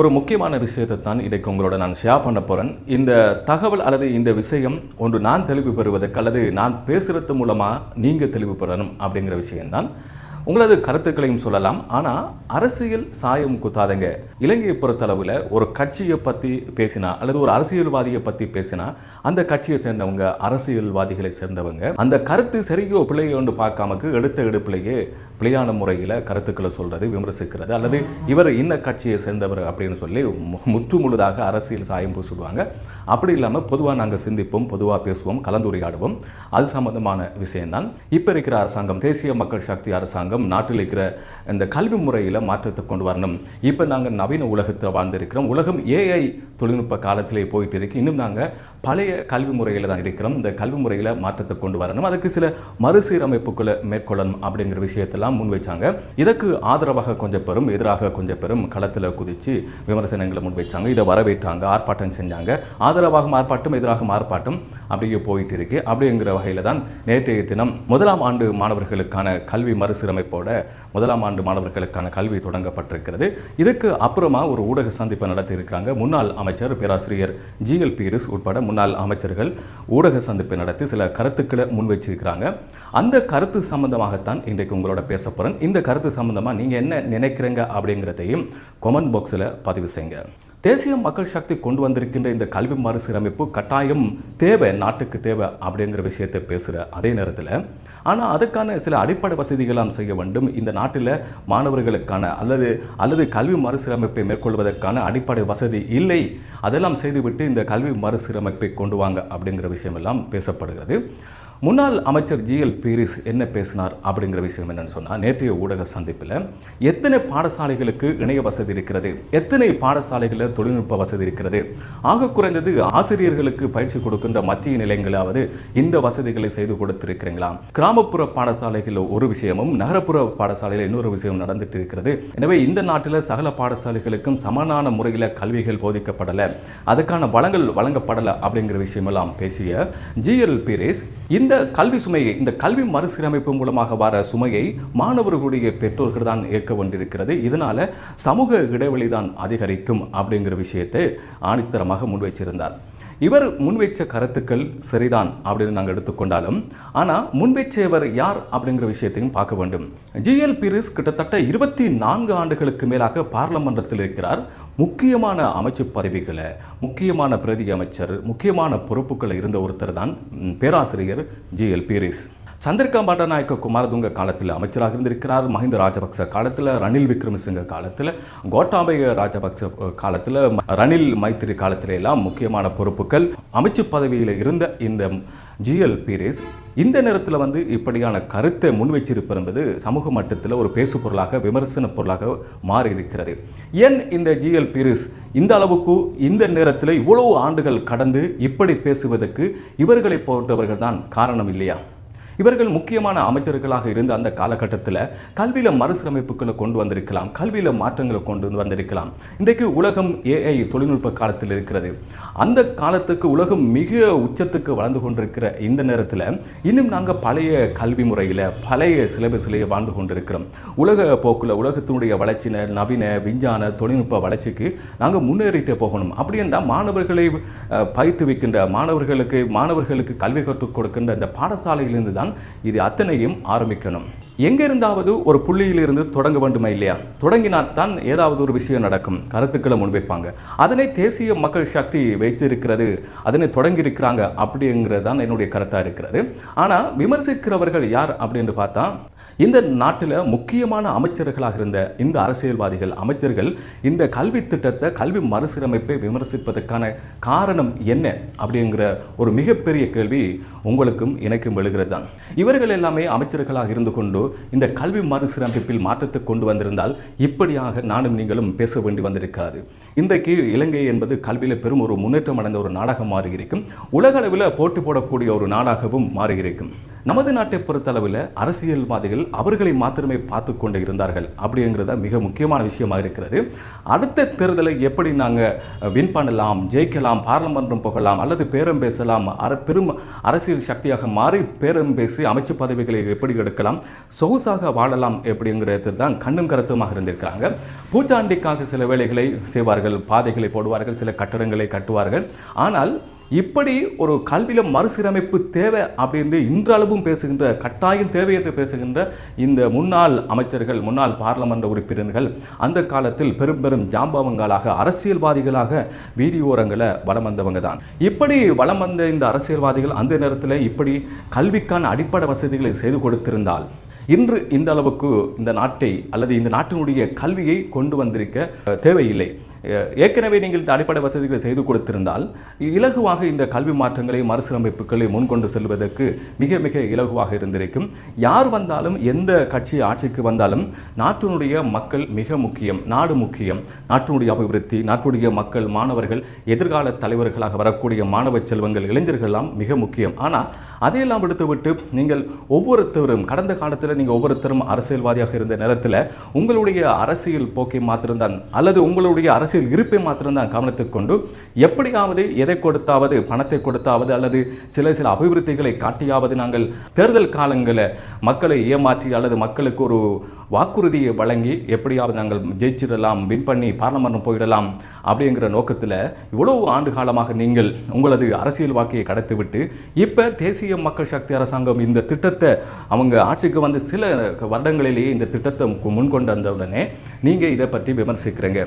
ஒரு முக்கியமான விஷயத்தை தான் இன்றைக்கு உங்களோட நான் ஷேர் பண்ண போகிறேன் இந்த தகவல் அல்லது இந்த விஷயம் ஒன்று நான் தெளிவு பெறுவதற்கு அல்லது நான் பேசுகிறது மூலமாக நீங்கள் தெளிவு பெறணும் அப்படிங்கிற விஷயம்தான். உங்களது கருத்துக்களையும் சொல்லலாம். ஆனால் அரசியல் சாயம் குத்தாதங்க. இலங்கையை பொறுத்தளவில் ஒரு கட்சியை பற்றி பேசினா அல்லது ஒரு அரசியல்வாதியை பற்றி பேசினா அந்த கட்சியை சேர்ந்தவங்க அரசியல்வாதிகளை சேர்ந்தவங்க அந்த கருத்து சரியோ பிள்ளையோன்னு பார்க்காமக்கு எடுத்த எடுப்பிலேயே பிழையான முறையில் கருத்துக்களை சொல்கிறது விமர்சிக்கிறது. அல்லது இவர் இன்ன கட்சியை சேர்ந்தவர் அப்படின்னு சொல்லி முற்று முழுதாக அரசியல் சாயம் பூசிடுவாங்க அப்படி இல்லாமல் பொதுவாக நாங்கள் சிந்திப்போம் பொதுவாக பேசுவோம் கலந்துரையாடுவோம். அது சம்பந்தமான விஷயம்தான். இப்போ இருக்கிற அரசாங்கம் தேசிய மக்கள் சக்தி அரசாங்கம் நாட்டில் இருக்கிற இந்த கல்வி முறையில் மாற்றத்தை கொண்டு வரணும். இப்போ நாங்கள் நவீன உலகத்தில் வாழ்ந்திருக்கிறோம். உலகம் ஏஐ தொழில்நுட்ப காலத்திலே போயிட்டு இருக்கு. இன்னும் நாங்கள் பழைய கல்வி முறையில் தான் இருக்கிறோம். இந்த கல்வி முறையில் மாற்றத்தை கொண்டு வரணும். அதுக்கு சில மறுசீரமைப்புகளை மேற்கொள்ளணும் அப்படிங்கிற விஷயத்தெல்லாம் முன் வைச்சாங்க. இதற்கு ஆதரவாக கொஞ்சம் பெரும் எதிராக கொஞ்சம் பெரும் களத்தில் குதித்து விமர்சனங்களை முன்வைச்சாங்க இதை வரவேற்றாங்க ஆர்ப்பாட்டம் செஞ்சாங்க. ஆதரவாக ஆர்ப்பாட்டம் எதிராக ஆர்ப்பாட்டம் அப்படியே போயிட்டு இருக்கு. அப்படிங்கிற வகையில் தான் நேற்றைய தினம் முதலாம் ஆண்டு மாணவர்களுக்கான கல்வி மறுசீரமைப்போட முதலாம் ஆண்டு மாணவர்களுக்கான கல்வி தொடங்கப்பட்டிருக்கிறது. இதுக்கு அப்புறமா ஒரு ஊடக சந்திப்பை நடத்தியிருக்கிறாங்க. முன்னாள் அமைச்சர் பேராசிரியர் ஜிஎல் பீரிஸ் உட்பட முன்னாள் அமைச்சர்கள் ஊடக சந்திப்பை நடத்தி சில கருத்துக்களை முன்வைச்சிருக்கிறாங்க. அந்த கருத்து சம்பந்தமாகத்தான் இன்றைக்கு உங்களோட பேச போகிறேன் இந்த கருத்து சம்பந்தமாக நீங்கள் என்ன நினைக்கிறீங்க அப்படிங்கிறதையும் கொமெண்ட் பாக்ஸில் பதிவு செய்யுங்க. தேசிய மக்கள் சக்தி கொண்டு வந்திருக்கின்ற இந்த கல்வி மறுசீரமைப்பு கட்டாயம் தேவை நாட்டுக்கு தேவை அப்படிங்கிற விஷயத்தை பேசுகிற அதே நேரத்தில். ஆனால் அதுக்கான சில அடிப்படை வசதிகளாம் செய்ய வேண்டும். இந்த நாட்டில் மாணவர்களுக்கான அல்லது அல்லது கல்வி மறுசீரமைப்பை மேற்கொள்வதற்கான அடிப்படை வசதி இல்லை. அதெல்லாம் செய்துவிட்டு இந்த கல்வி மறுசீரமைப்பை கொண்டு வாங்க அப்படிங்கிற விஷயமெல்லாம் பேசப்படுகிறது. முன்னாள் அமைச்சர் ஜிஎல் பீரிஸ் என்ன பேசினார் அப்படிங்கிற விஷயம் என்னன்னு சொன்னால் நேற்றைய ஊடக சந்திப்பில் எத்தனை பாடசாலைகளுக்கு இணைய வசதி இருக்கிறது? எத்தனை பாடசாலைகளில் தொழில்நுட்ப வசதி இருக்கிறது? ஆக குறைந்தது ஆசிரியர்களுக்கு பயிற்சி கொடுக்கின்ற மத்திய நிலையங்களாவது இந்த வசதிகளை செய்து கொடுத்திருக்கிறீங்களா? கிராமப்புற பாடசாலைகளில் ஒரு விஷயமும் நகரப்புற பாடசாலையில் இன்னொரு விஷயம் நடந்துட்டு இருக்கிறது. எனவே இந்த நாட்டில் சகல பாடசாலைகளுக்கும் சமனான முறையில் கல்விகள் போதிக்கப்படலை. அதுக்கான வளங்கள் வழங்கப்படலை அப்படிங்கிற விஷயமெல்லாம் பேசிய ஜிஎல் பீரேஸ் இந்த இந்த கல்வி சுமையை இந்த கல்வி மறுசீரமைப்பு மூலமாக வர சுமையை மாணவர்களுடைய பெற்றோர்கள் தான் ஏற்க வேண்டியிருக்கிறது. இதனால சமூக இடைவெளி தான் அதிகரிக்கும் அப்படிங்கிற விஷயத்தை ஆணித்தரமாக முன்வைச்சிருந்தார். இவர் முன்வைச்ச கருத்துக்கள் சரிதான் அப்படின்னு நாங்கள் எடுத்துக்கொண்டாலும் ஆனால் முன்வைச்சவர் யார் அப்படிங்கிற விஷயத்தையும் பார்க்க வேண்டும். ஜிஎல் பீரிஸ் கிட்டத்தட்ட இருபத்தி நான்கு ஆண்டுகளுக்கு மேலாக பார்லமன்றத்தில் இருக்கிறார். முக்கியமான அமைச்சு பதவிகளை முக்கியமான பிரதி அமைச்சர் முக்கியமான பொறுப்புகளை இருந்த ஒருத்தர் தான் பேராசிரியர் பேராசிரியர் ஜிஎல் பீரிஸ். சந்திரிகா பட்டநாயக்க குமாரதுங்க காலத்தில் அமைச்சராக இருந்திருக்கிறார். மஹிந்த ராஜபக்ச காலத்தில் ரணில் விக்ரமசிங்க காலத்தில் கோட்டாபய ராஜபக்ச காலத்தில் ரணில் மைத்திரி காலத்தில எல்லாம் முக்கியமான பொறுப்புகள் அமைச்சு பதவியில் இருந்த இந்த ஜிஎல் பீரிஸ் இந்த நேரத்தில் வந்து இப்படியான கருத்தை முன் வச்சிருப்பது என்பது சமூக மட்டத்தில் ஒரு பேசு பொருளாக விமர்சன பொருளாக மாறி இருக்கிறது ஏன் இந்த ஜிஎல் பீரிஸ் இந்த அளவுக்கு இந்த நேரத்தில் இவ்வளவு ஆண்டுகள் கடந்து இப்படி பேசுவதற்கு இவர்களை போன்றவர்கள் தான் காரணம் இல்லையா? இவர்கள் முக்கியமான அமைச்சர்களாக இருந்த அந்த காலகட்டத்தில் கல்வியில் மறுசீரமைப்புகளை கொண்டு வந்திருக்கலாம். கல்வியில் மாற்றங்களை கொண்டு வந்திருக்கலாம். இன்றைக்கு உலகம் ஏஐ தொழில்நுட்ப காலத்தில் இருக்கிறது. அந்த காலத்துக்கு உலகம் மிக உச்சத்துக்கு வளர்ந்து கொண்டிருக்கிற இந்த நேரத்தில் இன்னும் நாங்கள் பழைய கல்வி முறையில் பழைய சிலபஸிலேயே வாழ்ந்து கொண்டிருக்கிறோம். உலக போக்கில் உலகத்தினுடைய வளர்ச்சின நவீன விஞ்ஞான தொழில்நுட்ப வளர்ச்சிக்கு நாங்கள் முன்னேறிட்டே போகணும். அப்படி என்றால் மாணவர்களை பயிற்றுவிக்கின்ற மாணவர்களுக்கு மாணவர்களுக்கு கல்வி கற்றுக் கொடுக்கின்ற இந்த பாடசாலையிலிருந்து தான் இது அத்தனையும் ஆரம்பிக்கணும். எங்கே இருந்தாவது ஒரு புள்ளியிலிருந்து தொடங்க வேண்டுமா இல்லையா? தொடங்கினால்தான் ஏதாவது ஒரு விஷயம் நடக்கும். கருத்துக்களை முன்வைப்பாங்க. அதனை தேசிய மக்கள் சக்தி வைத்திருக்கிறது அதனை தொடங்கியிருக்கிறாங்க அப்படிங்கிறது தான் என்னுடைய கருத்தாக இருக்கிறது. ஆனால் விமர்சிக்கிறவர்கள் யார் அப்படின்னு பார்த்தா இந்த நாட்டில் முக்கியமான அமைச்சர்களாக இருந்த இந்த அரசியல்வாதிகள் அமைச்சர்கள் இந்த கல்வி திட்டத்தை கல்வி மறுசீரமைப்பை விமர்சிப்பதற்கான காரணம் என்ன அப்படிங்கிற ஒரு மிகப்பெரிய கேள்வி உங்களுக்கும் எனக்கும் எழுகிறது தான் இவர்கள் எல்லாமே அமைச்சர்களாக இருந்து கொண்டு இந்த கல்வி மறுசீரமைப்பில் மாற்றத்தை கொண்டு வந்திருந்தால் இப்படியாக நானும் நீங்களும் பேச வேண்டி வந்திருக்காது இன்றைக்கு இலங்கை என்பது கல்வியில் பெரும் ஒரு முன்னேற்றம் அடைந்த ஒரு நாடாக மாறியிருக்கும். உலக அளவில் போட்டி போடக்கூடிய ஒரு நாடாகவும் மாறியிருக்கும். நமது நாட்டை பொறுத்தளவில் அரசியல்வாதிகள் அவர்களை மாத்திரமே பார்த்து கொண்டு இருந்தார்கள் அப்படிங்கிறத மிக முக்கியமான விஷயமாக இருக்கிறது. அடுத்த தேர்தலை எப்படி நாங்கள் வின் பண்ணலாம் ஜெயிக்கலாம் பாராளுமன்றம் போகலாம் அல்லது பேரம் பேசலாம் அர பெரும் அரசியல் சக்தியாக மாறி பேரம் பேசி அமைச்சு பதவிகளை எப்படி எடுக்கலாம் சொகுசாக வாழலாம் எப்படிங்கிறது தான் கண்ணும் கருத்துமாக இருந்திருக்கிறாங்க. பூச்சாண்டிக்காக சில வேலைகளை செய்வார்கள் பாதைகளை போடுவார்கள் சில கட்டடங்களை கட்டுவார்கள். ஆனால் இப்படி ஒரு கல்வியில் மறுசீரமைப்பு தேவை அப்படின்னு இன்றளவும் பேசுகின்ற கட்டாயம் தேவை என்று பேசுகின்ற இந்த முன்னாள் அமைச்சர்கள் முன்னாள் பாராளுமன்ற உறுப்பினர்கள் அந்த காலத்தில் பெரும் பெரும் ஜாம்பவங்களாக அரசியல்வாதிகளாக வீதியோரங்களை வலம் வந்தவங்க தான். இப்படி வலம் வந்த இந்த அரசியல்வாதிகள் அந்த நேரத்தில் இப்படி கல்விக்கான அடிப்படை வசதிகளை செய்து கொடுத்திருந்தால் இன்று இந்த அளவுக்கு இந்த நாட்டை அல்லது இந்த நாட்டினுடைய கல்வியை கொண்டு வந்திருக்க தேவையில்லை. ஏற்கனவே நீங்கள் இந்த அடிப்படை வசதிகளை செய்து கொடுத்திருந்தால் இலகுவாக இந்த கல்வி மாற்றங்களை மறுசீரமைப்புகளை முன்கொண்டு செல்வதற்கு மிக மிக இலகுவாக இருந்திருக்கும். யார் வந்தாலும் எந்த கட்சி ஆட்சிக்கு வந்தாலும் நாட்டினுடைய மக்கள் மிக முக்கியம் நாடு முக்கியம். நாட்டினுடைய அபிவிருத்தி நாட்டினுடைய மக்கள் மாணவர்கள் எதிர்கால தலைவர்களாக வரக்கூடிய மாணவ செல்வங்கள் இளைஞர்கள்லாம் மிக முக்கியம். ஆனால் அதையெல்லாம் விடுத்துவிட்டு நீங்கள் ஒவ்வொருத்தரும் கடந்த காலத்தில் நீங்கள் ஒவ்வொருத்தரும் அரசியல்வாதியாக இருந்த நேரத்தில் உங்களுடைய அரசியல் போக்கை மாத்திருந்தான் அல்லது உங்களுடைய அரசியல் இருப்பை மாத்திரம்தான் கவனத்துக்கு கொண்டு எப்படியாவது எதை கொடுத்தாவது பணத்தை கொடுத்தாவது அல்லது சில சில அபிவிருத்திகளை காட்டியாவது நாங்கள் தேர்தல் காலங்களை மக்களை ஏமாற்றி அல்லது மக்களுக்கு ஒரு வாக்குறுதியை வழங்கி எப்படியாவது நாங்கள் ஜெயிச்சிடலாம் வின் பண்ணி பார்லமெண்ட் போயிடலாம் அப்படிங்கிற நோக்கத்தில் இவ்வளவு ஆண்டு காலமாக நீங்கள் உங்களது அரசியல் வாக்கையை கடத்திவிட்டு இப்போ தேசிய மக்கள் சக்தி அரசாங்கம் இந்த திட்டத்தை அவங்க ஆட்சிக்கு வந்து சில வருடங்களிலேயே இந்த திட்டத்தை முன்கொண்டு வந்த உடனே நீங்கள் இதை பற்றி விமர்சிக்கிறீங்க.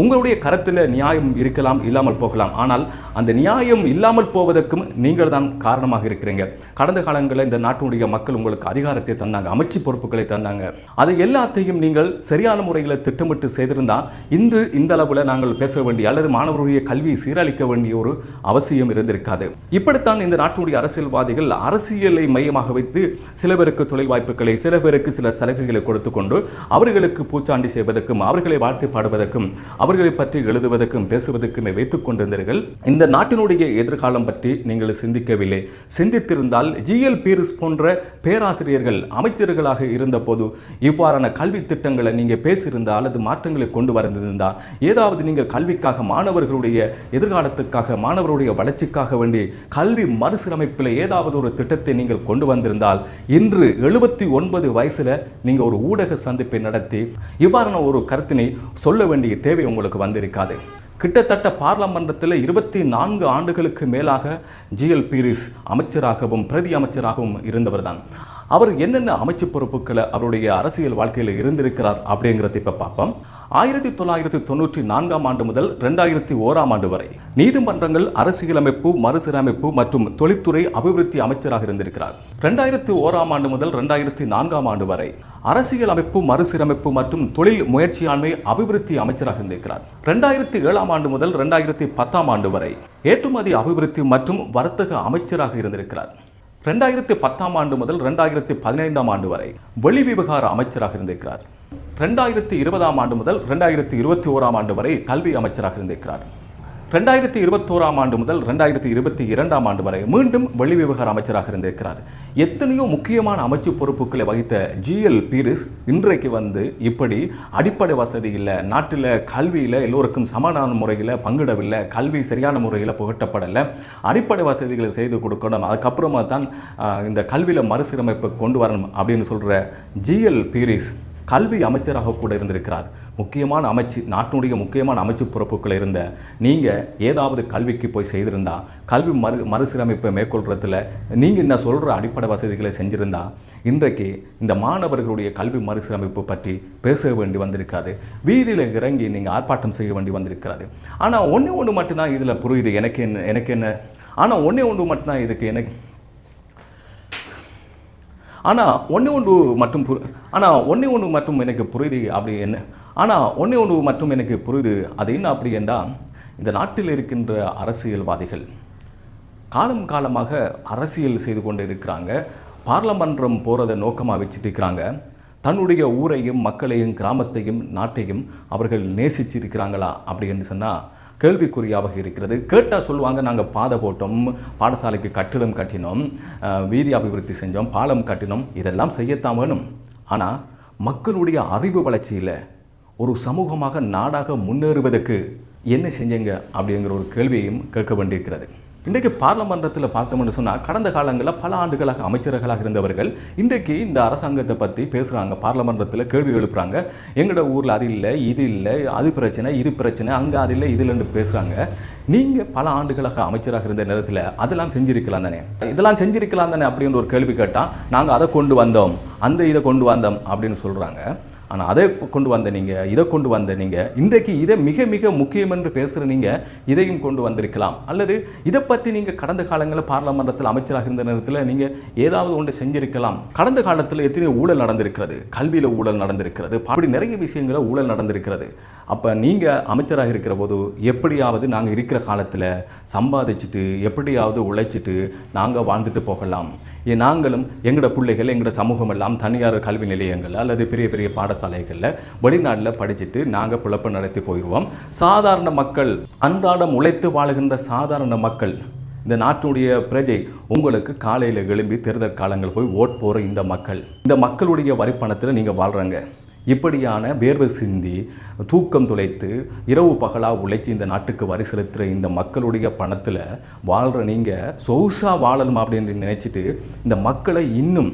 உங்களுடைய கருத்தில் நியாயம் இருக்கலாம் இல்லாமல் போகலாம். ஆனால் அந்த நியாயம் இல்லாமல் போவதற்கும் நீங்கள் தான் காரணமாக இருக்கிறீங்க. கடந்த காலங்களில் இந்த நாட்டினுடைய மக்கள் உங்களுக்கு அதிகாரத்தை தந்தாங்க அமைச்சு பொறுப்புகளை தந்தாங்க. அது எல்லாத்தையும் நீங்கள் சரியான முறையில் திட்டமிட்டு செய்திருந்தால் இன்று இந்த அளவில் நாங்கள் பேச வேண்டிய அல்லது மாணவர்களுடைய கல்வியை சீரழிக்க வேண்டிய ஒரு அவசியம் இருந்திருக்காது. இப்படித்தான் இந்த நாட்டினுடைய அரசியல்வாதிகள் அரசியலை மையமாக வைத்து சில பேருக்கு தொழில் வாய்ப்புகளை சில பேருக்கு சில சலுகைகளை கொடுத்துக்கொண்டு அவர்களுக்கு பூச்சாண்டி செய்வதற்கும் அவர்களை வாழ்த்து பாடுவதற்கும் அவர்களை பற்றி எழுதுவதற்கும் பேசுவதற்குமே வைத்துக் கொண்டிருந்தீர்கள். இந்த நாட்டினுடைய எதிர்காலம் பற்றி நீங்கள் சிந்திக்கவில்லை. சிந்தித்திருந்தால் ஜிஎல் பீரிஸ் போன்ற பேராசிரியர்கள் அமைச்சர்களாக இருந்தபோது இவ்வாறான கல்வி திட்டங்களை நீங்கள் பேசியிருந்தால் அல்லது மாற்றங்களை கொண்டு வந்திருந்தால் ஏதாவது நீங்கள் கல்விக்காக மாணவர்களுடைய எதிர்காலத்துக்காக மாணவருடைய வளர்ச்சிக்காக வேண்டி கல்வி மறுசீரமைப்பில் ஏதாவது ஒரு திட்டத்தை நீங்கள் கொண்டு வந்திருந்தால் இன்று எழுபத்தி ஒன்பது வயசுல நீங்கள் ஒரு ஊடக சந்திப்பை நடத்தி இவ்வாறான ஒரு கருத்தினை சொல்ல வேண்டிய தேவை உங்களுக்கு வந்திருக்காது. கிட்டத்தட்ட பார்லமன்றத்தில் இருபத்தி நான்கு ஆண்டுகளுக்கு மேலாக ஜிஎல் பீரிஸ் அமைச்சராகவும் பிரதி அமைச்சராகவும் இருந்தவர் தான் அவர் என்னென்ன அமைச்சு பொறுப்புகளை அவருடைய அரசியல் வாழ்க்கையில் இருந்திருக்கிறார் அப்படிங்கிறத இப்போ பார்ப்போம். ஆயிரத்தி தொள்ளாயிரத்தி தொண்ணூற்றி நான்காம் ஆண்டு முதல் ரெண்டாயிரத்தி ஓராம் ஆண்டு வரை நீதிமன்றங்கள் அரசியலமைப்பு மறுசீரமைப்பு மற்றும் தொழில்துறை அபிவிருத்தி அமைச்சராக இருந்திருக்கிறார். ரெண்டாயிரத்தி ஓராம் ஆண்டு முதல் ரெண்டாயிரத்தி நான்காம் ஆண்டு வரை அரசியல் அமைப்பு மறுசீரமைப்பு மற்றும் தொழில் முயற்சியாண்மை அபிவிருத்தி அமைச்சராக இருந்திருக்கிறார். ரெண்டாயிரத்தி ஏழாம் ஆண்டு முதல் ரெண்டாயிரத்தி பத்தாம் ஆண்டு வரை ஏற்றுமதி அபிவிருத்தி மற்றும் வர்த்தக அமைச்சராக இருந்திருக்கிறார். ரெண்டாயிரத்தி பத்தாம் ஆண்டு முதல் ரெண்டாயிரத்தி பதினைந்தாம் ஆண்டு வரை வெளி விவகார அமைச்சராக இருந்திருக்கிறார். ரெண்டாயிரத்தி இருபதாம் ஆண்டு முதல் ரெண்டாயிரத்தி இருபத்தி ஓராம் ஆண்டு வரை கல்வி அமைச்சராக இருந்திருக்கிறார். ரெண்டாயிரத்தி இருபத்தோராம் ஆண்டு முதல் ரெண்டாயிரத்தி இருபத்தி இரண்டாம் ஆண்டு வரை மீண்டும் வெளி விவகார அமைச்சராக இருந்திருக்கிறார். எத்தனையோ முக்கியமான அமைச்சு பொறுப்புகளை வகித்த ஜிஎல் பீரிஸ் இன்றைக்கு வந்து இப்படி அடிப்படை வசதி இல்லை நாட்டில் கல்வியில் எல்லோருக்கும் சமமான முறையில் பங்கிடவில்லை கல்வி சரியான முறையில் புகட்டப்படலை அடிப்படை வசதிகளை செய்து கொடுக்கணும் அதுக்கப்புறமா தான் இந்த கல்வியில் மறுசீரமைப்பு கொண்டு வரணும் அப்படின்னு சொல்கிற ஜிஎல் பீரிஸ் கல்வி அமைச்சராக கூட இருந்திருக்கிறார். முக்கியமான அமைச்சு நாட்டினுடைய முக்கியமான அமைச்சு பொறுப்புகள் இருந்த நீங்கள் ஏதாவது கல்விக்கு போய் செய்திருந்தா கல்வி மறு மறுசீரமைப்பை மேற்கொள்றதுல நீங்கள் என்ன சொல்கிற அடிப்படை வசதிகளை செஞ்சுருந்தா இன்றைக்கு இந்த மாணவர்களுடைய கல்வி மறுசீரமைப்பு பற்றி பேச வேண்டி வந்திருக்காது வீதியில் இறங்கி நீங்கள் ஆர்ப்பாட்டம் செய்ய வேண்டி வந்திருக்கிறது. ஆனால் ஒன்று ஒன்று மட்டும்தான் இதில் புரியுது. எனக்கு என்ன எனக்கு என்ன? ஆனால் ஒன்றே ஒன்று மட்டும்தான் இதுக்கு எனக்கு ஆனால் ஒன்று ஒன்று மட்டும் புரி ஆனால் ஒன்று ஒன்று மட்டும் எனக்கு புரியுது அப்படி என்ன? ஆனால் ஒன்று ஒன்று மட்டும் எனக்கு புரியுது அது என்ன அப்படி என்றால் இந்த நாட்டில் இருக்கின்ற அரசியல்வாதிகள் காலம் காலமாக அரசியல் செய்து கொண்டு இருக்கிறாங்க பார்லமன்றம் போகிறத நோக்கமாக வச்சுட்டு இருக்கிறாங்க தன்னுடைய ஊரையும் மக்களையும் கிராமத்தையும் நாட்டையும் அவர்கள் நேசிச்சிருக்கிறாங்களா அப்படின்னு சொன்னால் கேள்விக்குறியாக இருக்கிறது. கேட்டால் சொல்லுவாங்க நாங்கள் பாதை போட்டோம் பாடசாலைக்கு கட்டிடம் கட்டினோம் வீதி அபிவிருத்தி செஞ்சோம் பாலம் கட்டினோம் இதெல்லாம் செய்யத்தான் வேணும். ஆனால் மக்களுடைய அறிவு வளர்ச்சியில் ஒரு சமூகமாக நாடாக முன்னேறுவதற்கு என்ன செஞ்சீங்க அப்படிங்கிற ஒரு கேள்வியையும் கேட்க வேண்டியிருக்கிறது. இன்றைக்கு பார்லமன்றத்தில் பார்த்தோம்னு சொன்னால் கடந்த காலங்களில் பல ஆண்டுகளாக அமைச்சர்களாக இருந்தவர்கள் இன்றைக்கு இந்த அரசாங்கத்தை பற்றி பேசுகிறாங்க பார்லமன்றத்தில் கேள்வி எழுப்புறாங்க. எங்களோட ஊரில் அது இல்லை இது இல்லை அது பிரச்சனை இது பிரச்சனை அங்கே அது இல்லை இது இல்லைன்னு பேசுகிறாங்க நீங்கள் பல ஆண்டுகளாக அமைச்சராக இருந்த நேரத்தில் அதெல்லாம் செஞ்சிருக்கலாம் தானே? இதெல்லாம் செஞ்சிருக்கலாம் தானே அப்படின்னு ஒரு கேள்வி கேட்டால் நாங்கள் அதை கொண்டு வந்தோம் அந்த இதை கொண்டு வந்தோம் அப்படின்னு சொல்கிறாங்க ஆனால் அதை கொண்டு வந்த நீங்கள் இதை கொண்டு வந்த நீங்கள் இன்றைக்கு இதை மிக மிக முக்கியம் என்று பேசுகிற நீங்கள் இதையும் கொண்டு வந்திருக்கலாம். அல்லது இதை பற்றி நீங்கள் கடந்த காலங்களில் பாராளுமன்றத்தில் அமைச்சராக இருந்த நேரத்தில் நீங்கள் ஏதாவது ஒன்று செஞ்சிருக்கலாம். கடந்த காலத்தில் எத்தனையோ ஊழல் நடந்திருக்கிறது. கல்வியில் ஊழல் நடந்திருக்கிறது. அப்படி நிறைய விஷயங்களில் ஊழல் நடந்திருக்கிறது. அப்போ நீங்கள் அமைச்சராக இருக்கிற போது எப்படியாவது நாங்கள் இருக்கிற காலத்தில் சம்பாதிச்சுட்டு எப்படியாவது உழைச்சிட்டு நாங்கள் வாழ்ந்துட்டு போகலாம். ஏ நாங்களும் எங்களோட பிள்ளைகள் எங்களோட சமூகம் எல்லாம் தனியார் கல்வி நிலையங்கள் அல்லது பெரிய பெரிய பாடசாலைகளில் வெளிநாட்டில் படிச்சுட்டு நாங்கள் பிழப்பு நடத்தி போயிடுவோம் சாதாரண மக்கள் அன்றாடம் உழைத்து வாழுகின்ற சாதாரண மக்கள் இந்த நாட்டுடைய பிரஜை உங்களுக்கு காலையில் எழும்பி தேர்தல் காலங்கள் போய் ஓட் போகிற இந்த மக்கள் இந்த மக்களுடைய வரிப்பணத்தில் நீங்கள் வாழ்கிறங்க இப்படியான வேர்வை சிந்தி தூக்கம் துளைத்து இரவு பகலாக உழைச்சி இந்த நாட்டுக்கு வரி செலுத்துகிற இந்த மக்களுடைய பணத்தில் வாழ்கிற நீங்கள் சொகுசாக வாழணும் அப்படின்னு நினச்சிட்டு இந்த மக்களை இன்னும்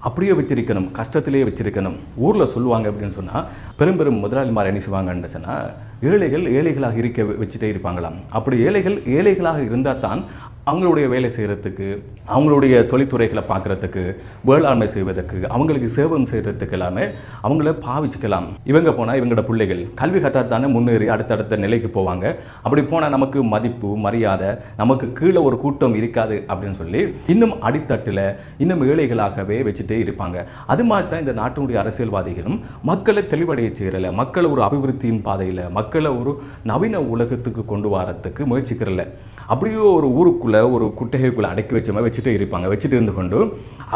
அப்படியே வச்சிருக்கணும் கஷ்டத்திலேயே வச்சிருக்கணும். ஊரில் சொல்லுவாங்க அப்படின்னு சொன்னால் பெரும் பெரும் முதலாளிமார் என்ன செய்வாங்கன்னு சொன்னால் ஏழைகள் ஏழைகளாக இருக்க வச்சுட்டே இருப்பாங்களாம். அப்படி ஏழைகள் ஏழைகளாக இருந்தால் தான் அவங்களுடைய வேலை செய்கிறதுக்கு அவங்களுடைய தொழில்துறைகளை பார்க்குறதுக்கு வேளாண்மை செய்வதற்கு அவங்களுக்கு சேவம் செய்கிறதுக்கு எல்லாமே அவங்கள பாவிச்சுக்கலாம். இவங்க போனால் இவங்களோட பிள்ளைகள். கல்வி கட்டாத்தானே முன்னேறி அடுத்தடுத்த நிலைக்கு போவாங்க. அப்படி போனால் நமக்கு மதிப்பு மரியாதை நமக்கு கீழே ஒரு கூட்டம் இருக்காது அப்படின்னு சொல்லி இன்னும் அடித்தட்டில் இன்னும் ஏழைகளாகவே வச்சுட்டே இருப்பாங்க. அது மாதிரி தான் இந்த நாட்டினுடைய அரசியல்வாதிகளும் மக்களை தெளிவடைய செய்கிறல மக்களை ஒரு அபிவிருத்தியின் பாதையில் மக்களை ஒரு நவீன உலகத்துக்கு கொண்டு வரத்துக்கு முயற்சிக்கிறல அப்படியோ ஒரு ஊருக்குள்ளே ஒரு குட்டகைக்குள்ளே அடக்கி வச்ச மாதிரி வச்சுட்டே இருப்பாங்க. வச்சுட்டு இருந்து கொண்டு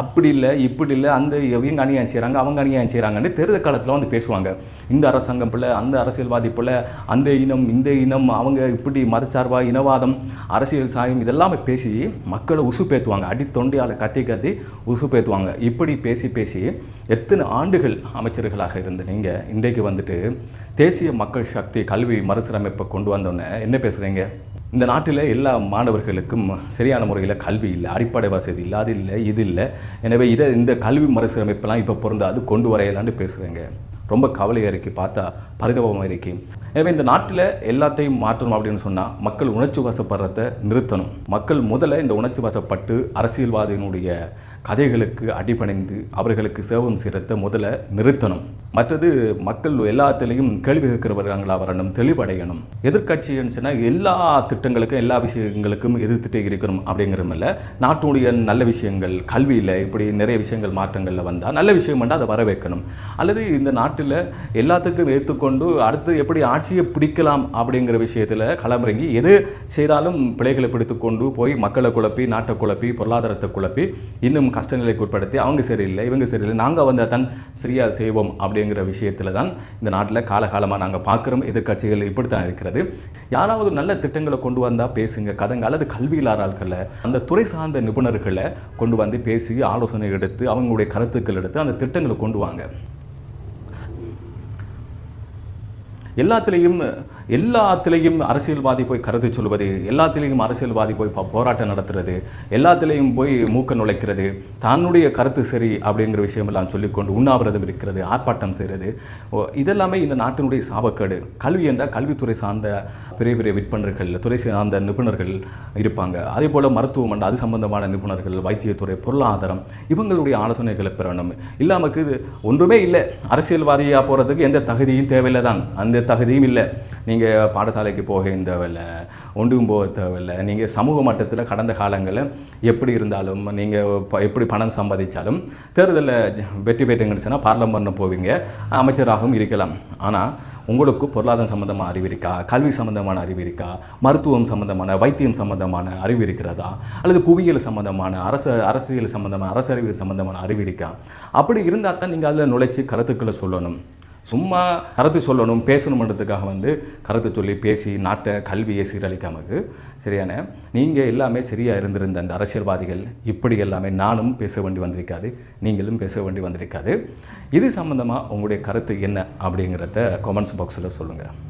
அப்படி இல்லை இப்படி இல்லை அந்த இவங்க அநியாயம் செய்கிறாங்க அவங்க அநியாயம் செய்கிறாங்கன்னு தேர்தல் காலத்தில் வந்து பேசுவாங்க. இந்த அரசாங்கம் பிள்ளை அந்த அரசியல்வாதி பிள்ளை அந்த இனம் இந்த இனம் அவங்க இப்படி மதச்சார்பா இனவாதம் அரசியல் சாயம் இதெல்லாமே பேசி மக்களை உசுப்பேத்துவாங்க அடி தொண்டையால் கத்தி கத்தி உசுப்பேத்துவாங்க இப்படி பேசி பேசி எத்தனை ஆண்டுகள் அமைச்சர்களாக இருந்த நீங்கள் இன்றைக்கு வந்துட்டு தேசிய மக்கள் சக்தி கல்வி மறுசீரமைப்பை கொண்டு வந்தோன்னே என்ன பேசுகிறீங்க இந்த நாட்டில் எல்லா மாணவர்களுக்கும் சரியான முறையில் கல்வி இல்லை அடிப்படை வசதி இல்லை அது இல்லை இது இல்லை. எனவே இதை இந்த கல்வி மறுசீரமைப்பெல்லாம் இப்போ பொருந்தாது கொண்டு வரையலான்னு பேசுவேங்க ரொம்ப கவலையாக இருக்குது பார்த்தா பரிதாபமாக இருக்குது எனவே இந்த நாட்டில் எல்லாத்தையும் மாற்றணும் அப்படின்னு சொன்னால் மக்கள் உணர்ச்சி வசப்படுறத நிறுத்தணும். மக்கள் முதல்ல இந்த உணர்ச்சி வசப்பட்டு அரசியல்வாதியினுடைய கதைகளுக்கு அடிபணிந்து அவர்களுக்கு சேவம் செய்கிறத முதல்ல நிறுத்தணும். மற்றது மக்கள் எல்லாத்துலேயும் கேள்வி கேட்கிறவர்களாக வரணும் தெளிவடையணும். எதிர்க்கட்சின்னு சொன்னால் எல்லா திட்டங்களுக்கும் எல்லா விஷயங்களுக்கும் எதிர்த்துட்டே இருக்கணும் அப்படிங்கிறமில்ல நாட்டுடைய நல்ல விஷயங்கள் கல்வியில் இப்படி நிறைய விஷயங்கள் மாற்றங்களில் வந்தால் நல்ல விஷயம் வந்தால் அதை வர வைக்கணும் அல்லது இந்த நாட்டில் எல்லாத்துக்கும் ஏற்றுக்கொண்டு அடுத்து எப்படி ஆட்சியை பிடிக்கலாம் அப்படிங்கிற விஷயத்தில் களமிறங்கி எது செய்தாலும் பிழைகளை பிடித்துக்கொண்டு போய் மக்களை குழப்பி நாட்டை குழப்பி பொருளாதாரத்தை குழப்பி இன்னும் கஷ்டநிலைக்கு உட்படுத்தி அவங்க சரியில்லை இவங்க சரியில்லை நாங்கள் வந்து தான் சரியாக செய்வோம் அப்படிங்கிற விஷயத்தில் தான் இந்த நாட்டில் காலகாலமாக நாங்கள் பார்க்குறோம். எதிர்கட்சிகள் இப்படி தான் இருக்கிறது. யாராவது நல்ல திட்டங்களை கொண்டு வந்தால் பேசுங்க கதங்க அல்லது கல்வியில்லாத ஆட்களை அந்த துறை சார்ந்த நிபுணர்களை கொண்டு வந்து பேசி ஆலோசனை எடுத்து அவங்களுடைய கருத்துக்கள் எடுத்து அந்த திட்டங்களை கொண்டு வாங்க. எல்லாத்துலேயும் எல்லாத்துலேயும் அரசியல்வாதி போய் கருத்து சொல்வது எல்லாத்துலேயும் அரசியல்வாதி போய் போராட்டம் நடத்துறது எல்லாத்துலேயும் போய் மூக்க நுழைக்கிறது தன்னுடைய கருத்து சரி அப்படிங்கிற விஷயமெல்லாம் சொல்லிக்கொண்டு உண்ணாவிரதம் இருக்கிறது ஆர்ப்பாட்டம் செய்கிறது. இதெல்லாமே இந்த நாட்டினுடைய சாபக்கேடு. கல்வி என்றால் கல்வித்துறை சார்ந்த பெரிய பெரிய விற்பனர்கள் துறை சார்ந்த நிபுணர்கள் இருப்பாங்க. அதே போல் மருத்துவம் அண்ட் அது சம்பந்தமான நிபுணர்கள் வைத்தியத்துறை பொருளாதாரம் இவங்களுடைய ஆலோசனைகளை பெறணும். இல்லாமக்கு இது ஒன்றுமே இல்லை. அரசியல்வாதியாக போகிறதுக்கு எந்த தகுதியும் தேவையில்லை தான் அந்த தகுதியும் இல்லை. நீங்கள் பாடசாலைக்கு போக தேவையில்லை ஒன்றும் போக தேவையில்லை நீங்கள் சமூக மட்டத்தில் கடந்த காலங்களில் எப்படி இருந்தாலும் நீங்கள் எப்படி பணம் சம்பாதிச்சாலும் தேர்தலில் வெற்றி பெற்றுங்கன்னு சொன்னால் பார்லமெண்ட் போவீங்க அமைச்சராகவும் இருக்கலாம். ஆனால் உங்களுக்கு பொருளாதாரம் சம்மந்தமான அறிவு இருக்கா? கல்வி சம்மந்தமான அறிவு இருக்கா? மருத்துவம் சம்மந்தமான வைத்தியம் சம்மந்தமான அறிவு இருக்கிறதா? அல்லது புவியியல் சம்மந்தமான அரசு அரசியல் சம்பந்தமான அரசறிவியல் சம்மந்தமான அறிவு இருக்கா? அப்படி இருந்தால் தான் நீங்கள் அதில் நுழைச்சி கருத்துக்களை சொல்லணும். சும்மா கருத்து சொல்லணும் பேசணுன்றதுக்காக வந்து கருத்து சொல்லி பேசி நாட்டை கல்வியை சீரழிக்காமக்கு சரியான நீங்கள் எல்லாமே சரியாக இருந்திருந்த அந்த அரசியல்வாதிகள் இப்படி எல்லாமே நானும் பேச வேண்டி வந்திருக்காது நீங்களும் பேச வேண்டி வந்திருக்காது. இது சம்மந்தமாக உங்களுடைய கருத்து என்ன அப்படிங்கிறத கமெண்ட்ஸ் பாக்ஸில் சொல்லுங்கள்